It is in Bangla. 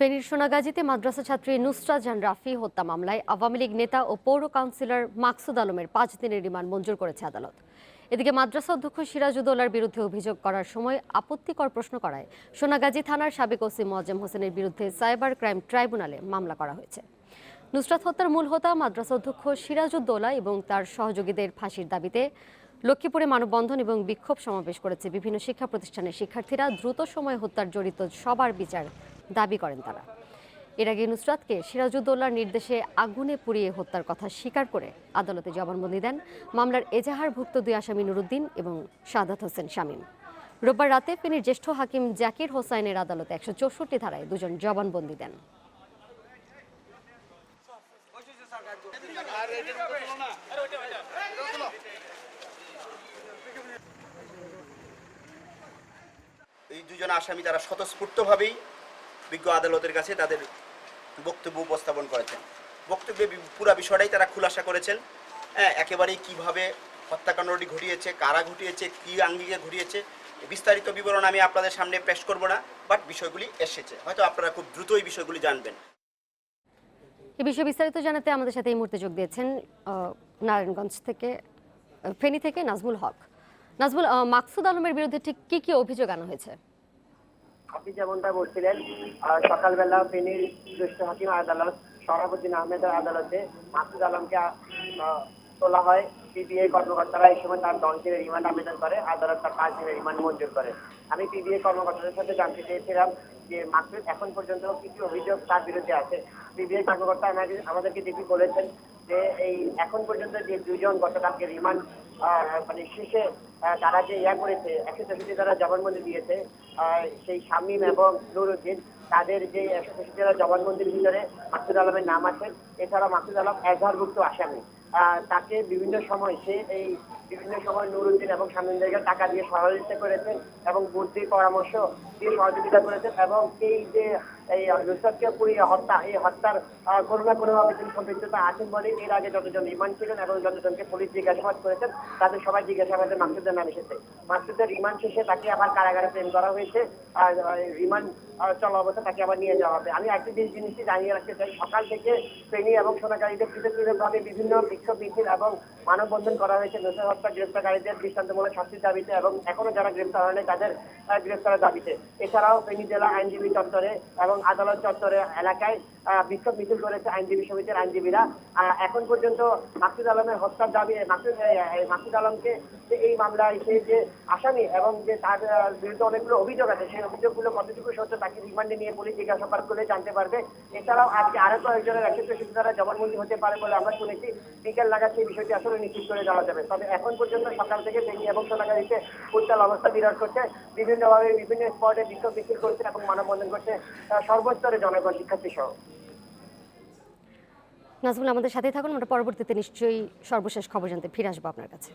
ফেনীর সোনাগাজীতে মাদ্রাসা ছাত্রী নুসরাত জাহান রাফি হত্যা মামলায় আওয়ামী লীগ নেতা ও পৌর কাউন্সিলর মাকসুদ আলমের পাঁচ দিনের রিমান্ড মঞ্জুর করেছে আদালত। এদিকে মাদ্রাসা অধ্যক্ষ সিরাজউদ্দৌলার বিরুদ্ধে অভিযোগ করার সময় আপত্তিকর প্রশ্ন করায় সোনাগাজী থানার সাবেক ওসি মোয়াজ্জেম হোসেনের বিরুদ্ধে সাইবার ক্রাইম ট্রাইব্যুনালে মামলা করা হয়েছে। নুসরাত হত্যার মূল হোতা মাদ্রাসা অধ্যক্ষ সিরাজউদ্দৌলা এবং তার সহযোগীদের ফাঁসির দাবিতে লক্ষ্মীপুরে মানববন্ধন এবং বিক্ষোভ সমাবেশ করেছে বিভিন্ন শিক্ষা প্রতিষ্ঠানের শিক্ষার্থীরা। দ্রুত সময়ে হত্যার জড়িত সবার বিচার দাবি করেন তারা। এর আগে নুসরাতকে সিরাজউদ্দৌলার নির্দেশে আগুনে পুড়িয়ে হত্যার কথা স্বীকার করে আদালতে জবানবন্দি দেন মামলার এজাহারভুক্ত দুই আসামি নুরুদ্দিন এবং সাদাত হোসেন শামীম। রোববার রাতে ফেনীর জ্যেষ্ঠ হাকিম জাকির হোসাইনের আদালতে একশো চৌষট্টি ধারায় দুজন জবানবন্দি দেন। এই দুজন আসামি তারা স্বতঃস্ফূর্তভাবেই বিজ্ঞ আদালতের কাছে তাদের বক্তব্য উপস্থাপন করেছেন। বক্তব্যে পুরা বিষয়টাই তারা খুলাসা করেছেন। হ্যাঁ একেবারেই কীভাবে হত্যাকাণ্ডটি ঘটিয়েছে, কারা ঘটিয়েছে, কী আঙ্গিকে ঘটিয়েছে বিস্তারিত বিবরণ আমি আপনাদের সামনে পেশ করব না বাট বিষয়গুলি এসেছে। হয়তো আপনারা খুব দ্রুত এই বিষয়গুলি জানবেন। এ বিষয়ে বিস্তারিত জানাতে আমাদের সাথে এই মুহূর্তে যোগ দিয়েছেন নারায়ণগঞ্জ থেকে, ফেনী থেকে নাজমুল হক। নাজমুল মাকসুদ আলমের বিরুদ্ধে ঠিক কি কি অভিযোগ আনা হয়েছে? আপনি যেমনটা বলছিলেন সকালবেলা ফেনীর জ্যেষ্ঠ হাকিম আদালত, সভাপতি আহমেদের আদালতে মাসুদ আলমকে তোলা হয়। সিবিআই কর্মকর্তারা এই সময় তার দশ দিনের রিমান্ড আবেদন করে, আদালত তার পাঁচ দিনের রিমান্ড মঞ্জুর করে। আমি পিবিআই কর্মকর্তাদের সাথে জানতে চেয়েছিলাম যে মাসুদ এখন পর্যন্ত কি কি অভিযোগ তার বিরুদ্ধে আছে। পিবিআই কর্মকর্তা আমাদের, আমাদেরকে যেটি বলেছেন যে এই এখন পর্যন্ত যে দুইজন গতকালকে রিমান্ড মানে শেষে তারা যে ইয়া করেছে একশো চৌষট্টি তারা জবানবন্দি দিয়েছে সেই শামীম এবং নুরুদ্দিন তাদের যে একশো চৌষট্টি তারা জবানবন্দির ভিতরে মাসুদ আলমের নাম আছে। এছাড়া মাসুদ আলম এজাহারভুক্ত আসামি। তাকে বিভিন্ন সময় সে এই বিভিন্ন সময় নুরুদ্দিন এবং শামীমদেরকে টাকা দিয়ে সহযোগিতা করেছেন এবং বুদ্ধির পরামর্শ দিয়ে সহযোগিতা করেছেন এবং এই যে এই পুড়িয়ে হত্যা, এই হত্যার কোনো না তিনি সম্পৃক্ততা আছেন বলে এর আগে যতজন ছিলেন এবং যতজনকে পুলিশ জিজ্ঞাসাবাদ করেছেন, তাদের সবাই জিজ্ঞাসাবাদে নাম এসেছে। রিমান্ড শেষে তাকে আবার কারাগারে প্রেম করা হয়েছে, আর রিমান্ড চলা অবস্থা তাকে আবার নিয়ে যাওয়া হবে। আমি একটি জানিয়ে রাখতে চাই, সকাল থেকে ফেনী এবং সোনাগাড়িতে পৃথক পৃথকভাবে বিভিন্ন বিক্ষোভ মিছিল এবং মানববন্ধন করা হয়েছে। নজর হত্যা গ্রেপ্তারকারীদের দৃষ্টান্তমূলক শাস্তির দাবিতে এবং এখনও যারা গ্রেপ্তার হয়নি, তাদের গ্রেপ্তারের দাবিতে। এছাড়াও ফেনী জেলা আইনজীবী চত্বরে এবং আদালত চত্বরে এলাকায় বিক্ষোভ মিছিল করেছে আইনজীবী সমিতির আইনজীবীরা। এখন পর্যন্ত মাসুদ আলমের হত্যার দাবি মাসুদ মাসুদ আলমকে এই মামলায় সে যে আসামি এবং যে তার বিরুদ্ধে অনেকগুলো অভিযোগ আছে, সেই অভিযোগগুলো কতটুকু সত্য তাকে রিমান্ডে নিয়ে পুলিশ জিজ্ঞাসাবাদ করে জানতে পারবে। এছাড়াও আজকে আরও কয়েকজনের একশো চৌষট্টি দ্বারা জবানবন্দি হতে পারে বলে আমরা শুনেছি। বিকেল নাগাদ সেই বিষয়টি আসলে নিশ্চিত করে দেওয়া যাবে। তবে এখন পর্যন্ত সকাল থেকে ফেনী এবং সোনাগাড়িতে উত্তাল অবস্থা বিরাট করছে। বিভিন্নভাবে বিভিন্ন স্পটে বিক্ষোভ মিছিল করছে এবং মানববন্ধন করছে সর্বস্তরে জনগণ শিক্ষার্থী সহ। নাজমুল আমাদের সাথেই থাকুন। আমরা পরবর্তীতে নিশ্চয়ই সর্বশেষ খবর জানতে ফিরে আসব আপনার কাছে।